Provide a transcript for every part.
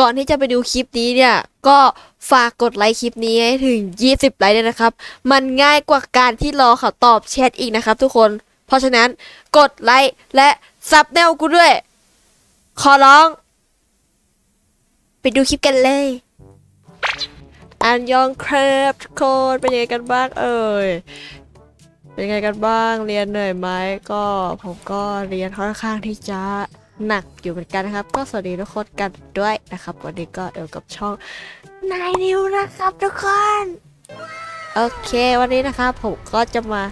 ก่อนที่จะไปดูคลิปนี้เนี่ย ก็ฝากกดไลค์คลิปนี้ให้ถึง 20 ไลค์เลยนะครับ มันง่ายกว่าการที่รอเขาตอบแชทอีกนะครับ ทุกคน เพราะฉะนั้นกดไลค์และซับแนวกูด้วย ขอร้อง ไปดูคลิปกันเลยอันยองครับทุกคนเป็นยังไงกันบ้างเอ่ยเป็นยังไงกันบ้างเรียนเหนื่อยไหมก็ผมก็เรียนค่อนข้างที่จะ หนักอยู่เหมือนกันนะครับ ก็สวัสดีทุกคนกันด้วยนะครับ วันนี้ก็เดี๋ยวกับช่องนายนิวนะครับทุกคนโอเค วันนี้นะครับผมก็จะมา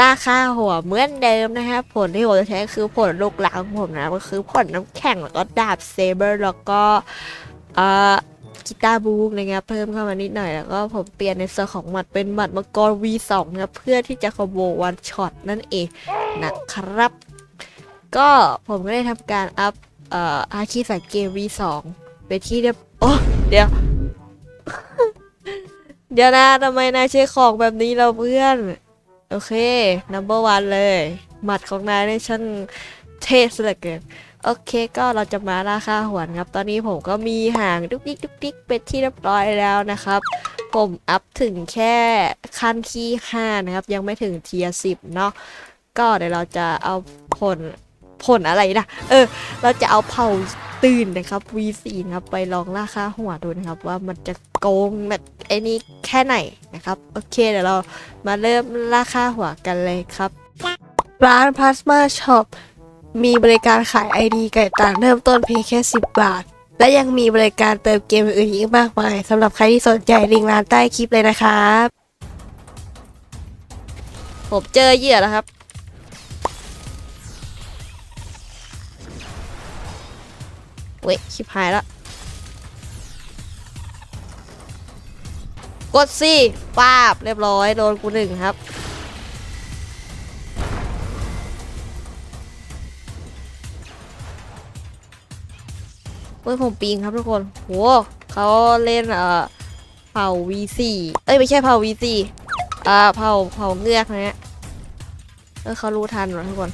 ล่าค่าหัวเหมือนเดิมนะครับ ผลที่ผมจะใช้คือผลลูกหลังของผมนะก็คือผลน้ำแข็งแล้วก็ดาบเซเบอร์แล้วก็เอ่อกีตาร์บูกนะครับเพิ่มเข้ามานิดหน่อยแล้วก็ผมเปลี่ยนในส่วนของหมัดเป็นหมัดมังกร V2 นะครับเพื่อที่จะคอมโบวันช็อตนั่นเองนะครับ ก็ผมก็ได้ทำการอัพเอ่ออาคีสังเกม V2 ไปที่เรียบโอ้เดี๋ยว เดี๋ยวนะทำไมนายใช้ของแบบนี้เราเพื่อน โอเค number one เลย หมัดของนายได้ช่างเท่สุดเหลือเกินโอเคก็เราจะมาราคาหวนครับ ตอนนี้ผมก็มีห่างดุ๊กดิกดุกดิกเป็นที่เรียบร้อยแล้วนะครับ ผมอัพถึงแค่ขั้นที่5นะครับ ยังไม่ถึงเทียสิบเนาะก็เดี๋ยวเราจะเอาผล ผลอะไรนะ เออ เราจะเอาเผาตื่นนะครับ V4 นะครับไปลองราคาหัวดูนะครับ ว่ามันจะโกงแบบไอ้นี้แค่ไหนนะครับ โอเคเดี๋ยวเรามาเริ่มราคาหัวกันเลยครับ ร้าน Plasma Shop มีบริการขาย ID ไก่ต่างเริ่มต้นเพียงแค่ 10 บาท และยังมีบริการเติมเกมอื่นอีกมากมายสำหรับใครที่สนใจลิงก์ร้านใต้คลิปเลยนะครับ ผมเจอเหยื่อแล้วครับ เว้ยชิบหายล้วกดสิป้าบ เรียบร้อย โดนกูหนึ่งครับเฮ้ยผมปิงครับทุกคนโหเขาเล่นเอ่อเผ่า V4 เอ้ย ไม่ใช่เผ่า V4 อ่าเผ่าเผ่าเงือกนะฮะเออเขารู้ทันหรอทุกคน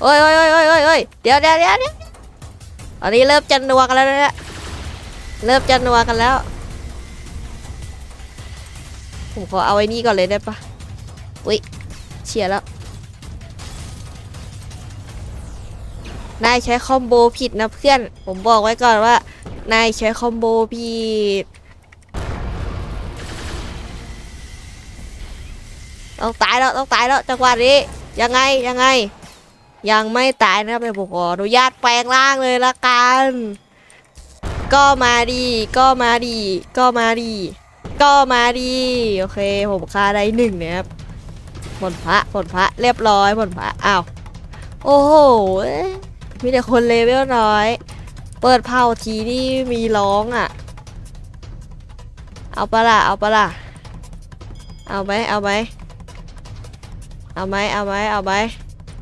เอ้ยเอ้ยเอ้ยเอ้ยเอ้ยเดี๋ยวเดี๋ยวเดี๋ยวเดี๋ยว อนนี้เริ่มจะนัวกันแล้วนะเนี่ยเริ่มจะนัวกันแล้ว ผมขอเอาไอ้นี่ก่อนเลยได้ปะอุ้ยเชียรแล้ว นายใช้คอมโบผิดนะเพื่อน ผมบอกไว้ก่อนว่า นายใช้คอมโบผิด ต้องตายแล้วต้องตายแล้วจังหวะนี้ ยังไงยังไง ยังไม่ตายนะครับเดี๋ยวผมขออนุญาตแปลงร่างเลยละกัน ก็มาดี ก็มาดี ก็มาดี ก็มาดี โอเค ผมฆ่าได้หนึ่งเนี่ยครับผลพระผลพระเรียบร้อยผลพระอ้าวโอ้โห้มีแต่คนเลเวลน้อย เปิดเผาทีนี่มีร้องอะ เอาปะล่ะเอาปะล่ะเอาไหมเอาไหมเอาไหมเอาไหมเอาไหม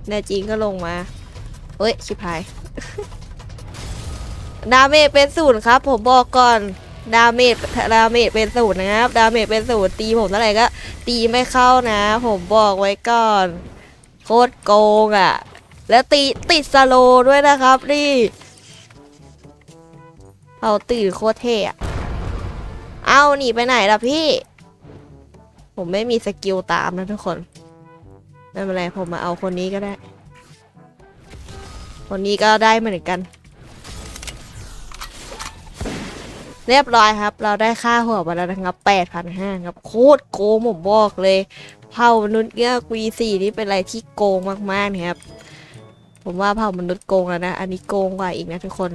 แน่จริงก็ลงมาเฮ้ย ชิบหาย ดาเมจเป็นศูนย์ครับ ผมบอกก่อน ดาเมจดาเมจเป็นศูนย์นะครับ ดาเมจเป็นศูนย์ตีผมเท่าไหร่ก็ ตีไม่เข้านะ ผมบอกไว้ก่อน โคตรโกงอะ่ะ แล้วตีติดสโลด้วยนะครับนี่เอาตื่นโคตรเท่อะเอาหนีไปไหนล่ะพี่ ผมไม่มีสกิลตามนะทุกคน ไม่เป็นไรผมมาเอาคนนี้ก็ได้ คนนี้ก็ได้เหมือนกัน เรียบร้อยครับ เราได้ค่าหัวมาแล้วนะครับแปดพันห้าครับ โคตรโกงผมบอกเลยเผ่ามนุษย์เงือก V4 นี่เป็นอะไรที่โกงมากๆนะครับ ผมว่าเผ่ามนุษย์โกงแล้วนะ อันนี้โกงกว่าอีกนะทุกคน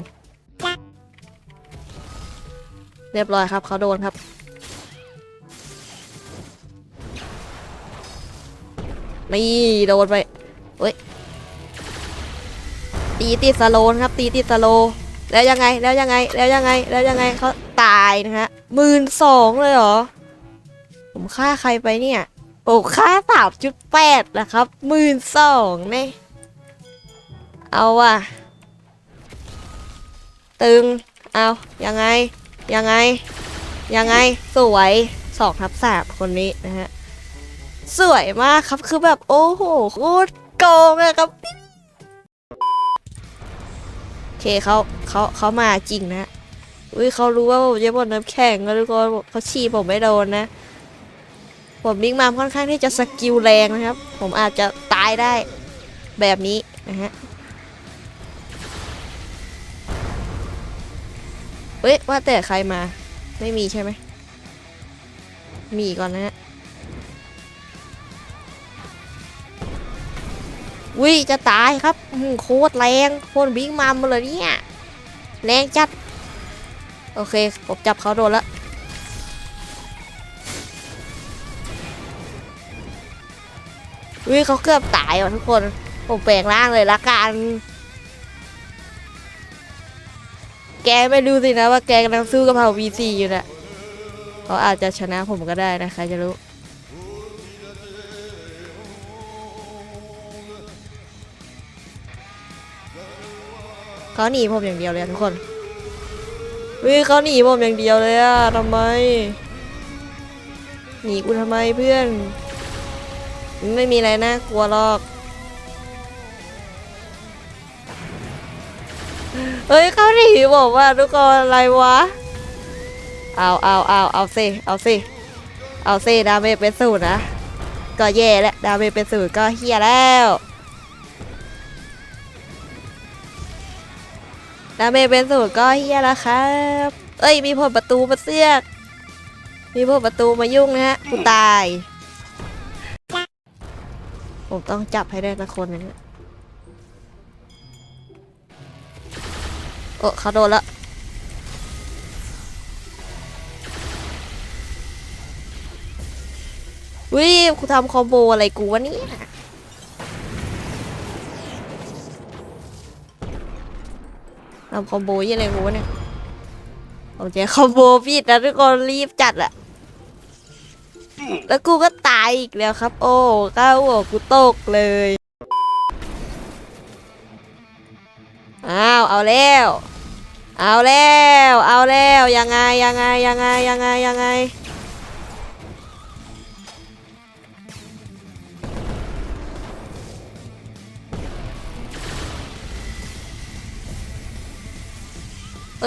เรียบร้อยครับเขาโดนครับ นี่โดนไปเฮ้ยตีติดสโลนครับ ตีติดสโล แล้วยังไงแล้วยังไงแล้วยังไงแล้วยังไงเขาตายนะฮะหมื่นสองเลยเหรอ ผมฆ่าใครไปเนี่ยผมฆ่าสามจุดแปดนะครับหมื่นสองเนี่ยเอาว่ะตึง เอายังไง ยังไง ยังไง สวยสองทับสามคนนี้นะฮะ สวยมากครับคือแบบโอ้โหโคตรโกงอะครับโอเคเขาเขาเขามาจริงนะอุ้ยเขารู้ว่าผมจะบนน้ำแข็งแล้วทุกคนเขาฉี่ผมไม่โดนนะ ผมบิ๊กมามค่อนข้างที่จะสกิลแรงนะครับ ผมอาจจะตายได้แบบนี้นะฮะเฮ้ยว่าแต่ใครมา ไม่มีใช่ไหมมีก่อนนะฮะ วิจะตายครับอื้อหือโคตรแรงโคตรบิ๊กมัมมาเลยเนี่ยแรงจัด โอเค ผมจับเขาโดนแล้ววิเขาเกือบตายว่ะทุกคน ผมแปลงร่างเลยละกัน แกไม่รู้สินะว่าแกกำลังสู้กับเผ่า V4 อยู่นะเขาอาจจะชนะผมก็ได้นะใครจะรู้ เขาหนีผมอย่างเดียวเลยทุกคนวิเขาหนีผมอย่างเดียวเลยอะทำไม หนีกูทำไมเพื่อน ไม่มีอะไรน่ากลัวหรอก เฮ้ยเขาหนีบอกว่าทุกคนอะไรวะ เอาเอาเอาเอาสิเอาสิเอาสิดาเมจเป็นศูนย์นะ ก็แย่แล้วดาเมจเป็นศูนย์ก็เฮียแล้ว ดาเมจเป็นศูนย์ก็เฮียแล้วครับ เอ้ยมีผลประตูมาเสือก มีผลประตูมายุ่งนะฮะกูตาย ผมต้องจับให้ได้สักคนนึงอะโอ้เขาโดนละวิกูทำคอมโบอะไรกูวะเนี่ย ทำคอมโบยี่อะไรกูวะเนี่ย ผมจะคอมโบผิดนะทุกคนรีบจัดอะแล้วกูก็ตายอีกแล้วครับ โอ้ก้าวหัวกูตกเลย อ้าว เอาแล้ว เอาแล้ว เอาแล้ว ยังไง ยังไง ยังไง ยังไง ยังไง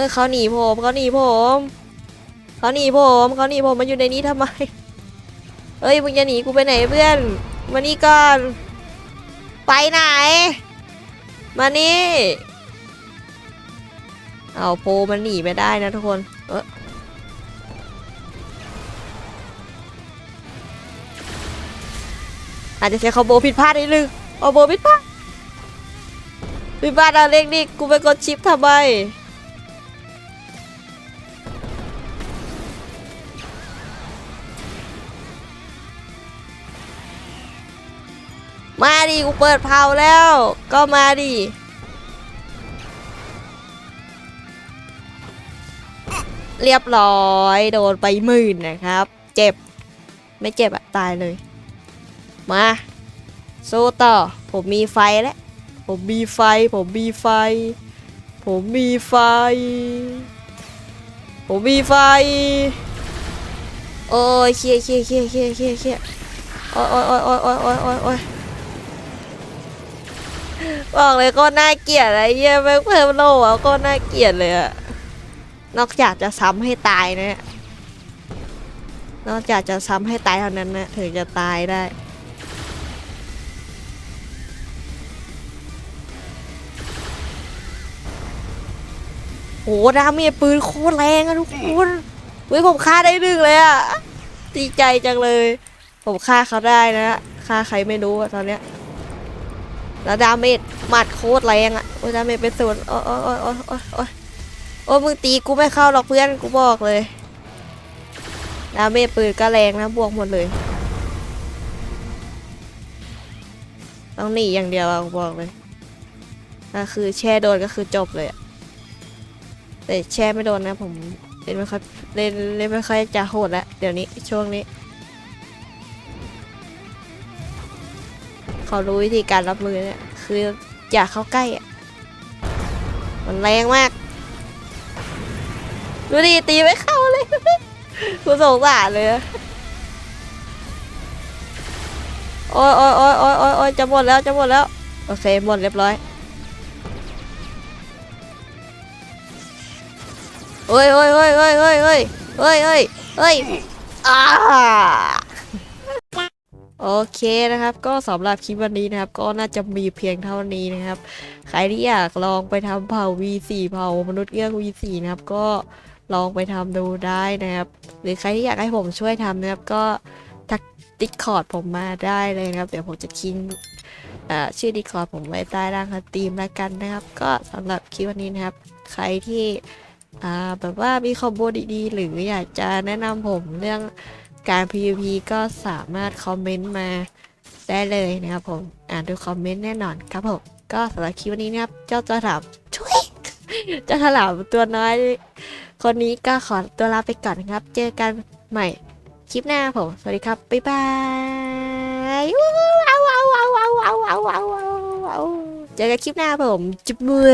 อ้ยเขาหนีผมเขาหนีผมเขาหนีผมเขาหนีผมมันอยู่ในนี้ทำไม เอ้ยมึงจะหนีกูไปไหนเพื่อนมานี่ก่อน ไปไหน มานี่เอาโปมันหนีไม่ได้นะทุกคน เอออาจจะใช้คอมโบผิดพลาดนิดนึงคอมโบผิดพลาดผิดพลาดเอาเล็กนี่กูไปกดชิปทำไม ดิกูเปิดเผาแล้ว ก็มาดิเรียบร้อยโดนไปหมื่นนะครับ เจ็บ ไม่เจ็บอะตายเลย มาสู้ต่อ ผมมีไฟแล้ว ผมมีไฟ ผมมีไฟ ผมมีไฟ ผมมีไฟ โอ้ยเคียเคียเคียเคียเคียเคียโอ้ยโอ้ยโอ้ยโอ้ยโอ้ยโอ้ย บอกเลยก็น่าเกลียดอะไรเยี่ยแม่งเพิ่มโลอะก็น่าเกลียดเลยอะนอกจากจะซ้ำให้ตายนะเนี่ยนอกจากจะซ้ำให้ตายเท่านั้นนะถึงจะตายได้โหดาเมจปืนโคตรแรงอะทุกคนเฮ้ยผมฆ่าได้หนึ่งเลยอะดีใจจังเลย ผมฆ่าเขาได้นะฆ่าใครไม่รู้อะตอนเนี้ย แล้วดาเมจหมัดโคตรแรงอะโอ้ดาเมจเป็นศูนย์โอ้โอ้โอ้โอ้โอ้โอ้ยโอ้มึงตีกูไม่เข้าหรอกเพื่อนกูบอกเลยดาเมจปืนก็แรงนะบวกหมดเลยต้องหนีอย่างเดียวอะกูบอกเลยถ้าคือแช่โดนก็คือจบเลยอะแต่แช่ไม่โดนนะผมเล่นไม่ค่อยเล่นเล่นไม่ค่อยจะโหดแล้วเดี๋ยวนี้ช่วงนี้ เขารู้วิธีการรับมือเนี่ยคืออย่าเข้าใกล้อะมันแรงมากดูดิตีไม่เข้าเลยกูสงสารเลยโอ้ยโอ้ยโอ้ยโอ้ยโอ้ยโอ้ยจะหมดแล้วจะหมดแล้วโอเคหมดเรียบร้อยโเฮ้ยเฮ้ยเฮ้ยเฮ้ยเฮ้ยเฮ้ยเฮ้ยเฮ้ยเฮ้า โอเคนะครับ ก็สำหรับคลิปวันนี้นะครับ ก็น่าจะมีเพียงเท่านี้นะครับ ใครที่อยากลองไปทำเผ่า V4 เผ่ามนุษย์เอื้อง V4 นะครับ ก็ลองไปทำดูได้นะครับ หรือใครที่อยากให้ผมช่วยทำนะครับ ก็ทักดิคอร์ดผมมาได้เลยนะครับ เดี๋ยวผมจะทิ้งชื่อดิคอร์ดผมไว้ใต้ล่างสตรีมแล้วกันนะครับ ก็สำหรับคลิปวันนี้นะครับ ใครที่แบบว่ามีคอมโบดีๆ หรืออยากจะแนะนำผมเรื่อง การ PVP ก็สามารถคอมเมนต์มาได้เลยนะครับผม อ่านดูคอมเมนต์แน่นอนครับผม ก็สำหรับคลิปวันนี้นะครับ เจ้าตัวถามช่วยเจ้าถลามตัวน้อย คนนี้ก็ขอตัวลาไปก่อนนะครับ เจอกันใหม่คลิปหน้าผม สวัสดีครับ บ๊ายบายว้าวว้าวว้าวว้าวว้าวว้าวว้าเจอกันคลิปหน้าผมจุ๊บมือ